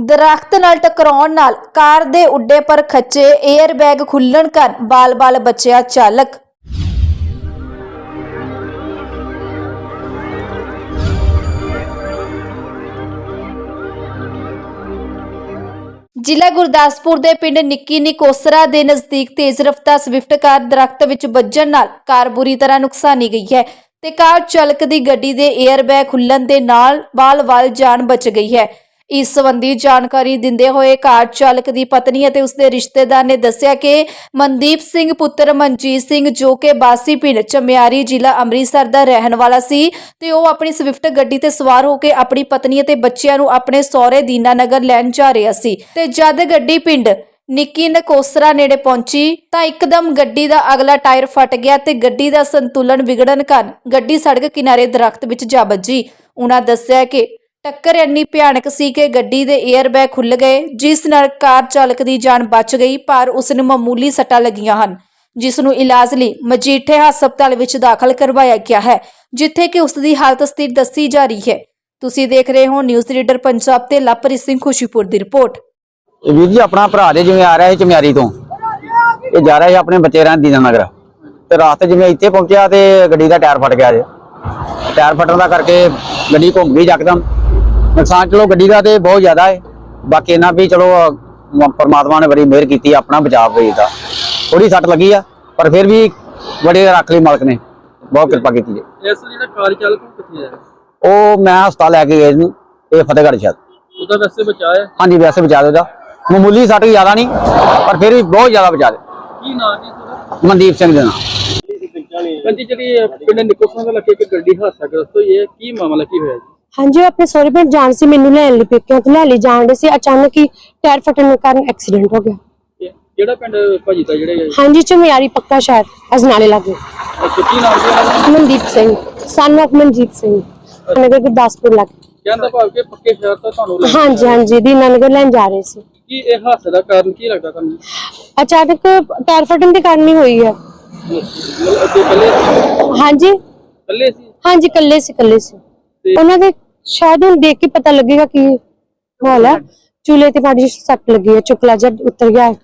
ਦਰਖਤ ਨਾਲ ਟਕਰਾਉਣ ਨਾਲ ਕਾਰ ਦੇ ਉੱਡੇ ਪਰ ਖੱਚੇ 에ਅਰ ਬੈਗ ਖੁੱਲਣ ਕਾਰਨ ਬਾਲ-ਬਾਲ ਬਚਿਆ ਚਾਲਕ। ਜ਼ਿਲ੍ਹਾ ਗੁਰਦਾਸਪੁਰ ਦੇ ਪਿੰਡ ਨਿੱਕੀ ਨਿਕੋਸਰਾ ਦੇ ਨਜ਼ਦੀਕ ਤੇਜ਼ ਰਫ਼ਤਾਰ ਸਵਿਫਟ ਕਾਰ ਦਰਖਤ ਵਿੱਚ ਵੱਜਣ ਨਾਲ ਕਾਰ ਬੁਰੀ ਤਰ੍ਹਾਂ ਨੁਕਸਾਨੀ ਗਈ ਹੈ ਤੇ ਕਾਰ ਚਾਲਕ ਦੀ ਗੱਡੀ ਦੇ 에ਅਰ ਬੈਗ ਖੁੱਲਣ ਦੇ ਨਾਲ ਬਾਲ-ਬਾਲ ਜਾਨ ਬਚ ਗਈ ਹੈ। ਇਸ ਸੰਬੰਧੀ ਜਾਣਕਾਰੀ ਦਿੰਦੇ ਹੋਏ ਕਾਰ ਚਾਲਕ ਦੀ ਪਤਨੀ ਅਤੇ ਉਸਦੇ ਰਿਸ਼ਤੇਦਾਰ ਨੇ ਦੱਸਿਆ ਕਿ ਮਨਦੀਪ ਸਿੰਘ ਪੁੱਤਰ ਮਨਜੀਤ ਸਿੰਘ ਜੋ ਕਿ ਬਾਸੀ ਪਿੰਡ ਚਮਿਆਰੀ ਜ਼ਿਲ੍ਹਾ ਅੰਮ੍ਰਿਤਸਰ ਦਾ ਰਹਿਣ ਵਾਲਾ ਸੀ ਤੇ ਉਹ ਆਪਣੀ ਸਵਿਫਟ ਗੱਡੀ ਤੇ ਸਵਾਰ ਹੋ ਕੇ ਆਪਣੀ ਪਤਨੀ ਅਤੇ ਬੱਚਿਆਂ ਨੂੰ ਆਪਣੇ ਸਹੁਰੇ ਦੀਨਾਨਗਰ ਲੈਣ ਜਾ ਰਿਹਾ ਸੀ ਤੇ ਜਦ ਗੱਡੀ ਪਿੰਡ ਨਿੱਕੀ ਨਕੋਸਰਾ ਨੇੜੇ ਪਹੁੰਚੀ ਤਾਂ ਇੱਕਦਮ ਗੱਡੀ ਦਾ ਅਗਲਾ ਟਾਇਰ ਫਟ ਗਿਆ ਤੇ ਗੱਡੀ ਦਾ ਸੰਤੁਲਨ ਵਿਗੜਨ ਕਾਰਨ ਗੱਡੀ ਸੜਕ ਕਿਨਾਰੇ ਦਰਖਤ ਵਿੱਚ ਜਾ ਵੱਜੀ। ਉਹਨਾਂ ਦੱਸਿਆ ਕਿ ਟੱਕਰ ਇੰਨੀ ਭਿਆਨਕ ਸੀ ਕਿ ਗੱਡੀ ਦੇ 에ਅਰ ਖੁੱਲ ਗਏ, ਜਿਸ ਨਾਲ ਕਾਰ ਚਾਲਕ ਦੀ ਜਾਨ ਬਚ ਗਈ, ਪਰ ਉਸ ਨੂੰ ਮਾਮੂਲੀ ਸੱਟਾਂ ਲੱਗੀਆਂ ਹਨ, ਜਿਸ ਨੂੰ ਇਲਾਜ ਲਈ ਮਜੀਠੇ ਹਸਪਤਾਲ ਵਿੱਚ ਦਾਖਲ ਕਰਵਾਇਆ ਗਿਆ ਹੈ, ਜਿੱਥੇ ਕਿ ਉਸ ਦੀ ਹਾਲਤ ਸਥਿਰ ਦੱਸੀ ਜਾ ਰਹੀ ਹੈ। ਤੁਸੀਂ ਦੇਖ ਰਹੇ ਹੋ ਨਿਊਜ਼ ਰੀਡਰ ਪੰਜਾਬ ਤੇ ਲਵਪ੍ਰੀਤ ਸਿੰਘ ਖੁਸ਼ੀਪੁਰ ਦੀ ਰਿਪੋਰਟ। ਵੀਰ ਜੀ, ਆਪਣਾ ਭਰਾ ਦੇ ਜਿਵੇਂ ਆ ਰਿਹਾ ਸੀ ਚਮਿਆਰੀ ਤੋਂ, ਇਹ ਜਾ ਰਿਹਾ ਸੀ ਆਪਣੇ ਬੱਚੇ ਰਹਿਣ ਨਗਰ, ਤੇ ਰਾਸਤੇ ਜਿਵੇਂ ਇੱਥੇ ਪਹੁੰਚਿਆ ਤੇ ਗੱਡੀ ਦਾ ਟਾਇਰ ਫਟ ਗਿਆ ਜੇ। ਟਾਇਰ ਫਟਣ ਦਾ ਕਰਕੇ ਗੱਡੀ ਘੁੰਮ ਗਈ ਯਕਦਮ ਨੁਕਸਾਨ ਚਲੋ ਗੱਡੀ ਦਾ ਤੇ ਬਹੁਤ ਜ਼ਿਆਦਾ ਹੈ ਬਾਕੀ ਇਹਨਾਂ ਵੀ ਚਲੋ ਪਰਮਾਤਮਾ ਨੇ ਬੜੀ ਮਿਹਰ ਕੀਤੀ ਆਪਣਾ ਬਚਾਅ ਹੋਈ ਦਾ ਥੋੜੀ ਸੱਟ ਲੱਗੀ ਆ ਪਰ ਫਿਰ ਵੀ ਬੜੇ ਰੱਖ ਲਈ ਮਾਲਕ ਨੇ। ਬਹੁਤ ਕਿਰਪਾ ਕੀਤੀ ਜੀ ਇਸ ਜਿਹੜਾ ਕਾਰ ਚਾਲਕ ਉਹ ਕਿੱਥੇ ਹੈ ਉਹ ਮੈਂ ਹਸਪਤਾਲ ਲੈ ਕੇ ਗਿਆ ਇਹਨੂੰ ਇਹ ਫਤਿਹਗੜ੍ਹ ਸ਼ਾਇਦ ਉਹਦਾ ਵੈਸੇ ਬਚਾਇਆ ਹਾਂਜੀ ਵੈਸੇ ਬਚਾ ਦਿਓ ਦਾ ਮਾਮੂਲੀ ਸੱਟ ਜ਼ਿਆਦਾ ਨਹੀਂ ਪਰ ਫਿਰ ਵੀ ਬਹੁਤ ਜ਼ਿਆਦਾ ਬਚਾ ਦੇ ਕੀ ਨਾਂ ਜੀ ਤੁਹਾਡਾ? ਮਨਦੀਪ ਸਿੰਘ ਦੇ ਨਾਲ ਕੰਜੀ ਜਿਹੜੀ ਇਹ ਪਿੰਡ ਨਿਕੋਸਾਂ ਦਾ ਲੱਗੇ ਇੱਕ ਗੱਡੀ ਹਾਦਸਾ ਗ੍ਰਸਤ ਹੋਈ ਹੈ ਕੀ ਮਾਮਲਾ ਕੀ ਹੋਇਆ ਜੀ? ਹਾਂਜੀ ਉਹ ਆਪਣੇ ਸਹੁਰੇ ਪਿੰਡ ਜਾਣ ਸੀ ਮੈਨੂੰ ਲੈਣ ਲਈ ਪੇਕਿਆਂ ਤੋਂ ਲੈ ਲਈ ਜਾਣ ਦੇ ਸੀ। ਅਚਾਨਕ ਹੀ ਟਾਇਰ ਫਟਣ ਕਾਰਨ ਐਕਸੀਡੈਂਟ ਹੋ ਗਿਆ। ਇਹ ਕਿਹੜਾ ਪਿੰਡ ਭਾਜੀ ਦਾ ਜਿਹੜੇ ਹਾਂਜੀ ਚਮਿਆਰੀ ਪੱਕਾ ਸ਼ਹਿਰ ਅਜਨਾਲੇ ਲਾਗੇ। ਅੱਛਾ, ਕੀ ਨਾਮ ਸੀ ਉਹਨਾਂ ਦਾ ਮਨਦੀਪ ਸਿੰਘ ਸਨ ਮਨਜੀਤ ਸਿੰਘ। ਨਗਰ ਗੁਰਦਾਸਪੁਰ ਲਾਗੇ। ਕਹਿੰਦਾ ਭਾਵ ਕਿ ਪੱਕੇ ਸ਼ਹਿਰ ਤੋਂ ਤੁਹਾਨੂੰ ਲੈ- ਹਾਂਜੀ ਹਾਂਜੀ ਦੀਨਾਨਗਰ ਲੈਣ ਜਾ ਰਹੇ ਸੀ। ਕੀ ਇਹ ਹਾਦਸੇ ਦਾ ਕਾਰਨ ਕੀ ਲੱਗਦਾ ਤੁਹਾਨੂੰ? ਅਚਾਨਕ ਟਾਇਰ ਫਟਣ ਦੇ ਕਾਰਨ ਹੀ ਹੋਈ ਹੈ। ਹਾਂਜੀ। ਸੀ? ਹਾਂਜੀ ਕੱਲੇ ਸੀ ਕੱਲੇ ਸੀ। ਉਹਨਾਂ ਦੇ ਸ਼ਾਇਦ ਹੁਣ ਦੇਖ ਕੇ ਪਤਾ ਲੱਗੇਗਾ ਕੀ ਹਾਲ ਹੈ। ਚੂਲੇ ਤੇ ਮਾੜੀ ਜਿਹੀ ਸੱਟ ਲੱਗੀ ਹੈ ਚੁਕਲਾ ਜਦ ਉਤਰ ਗਿਆ। ਹੈ।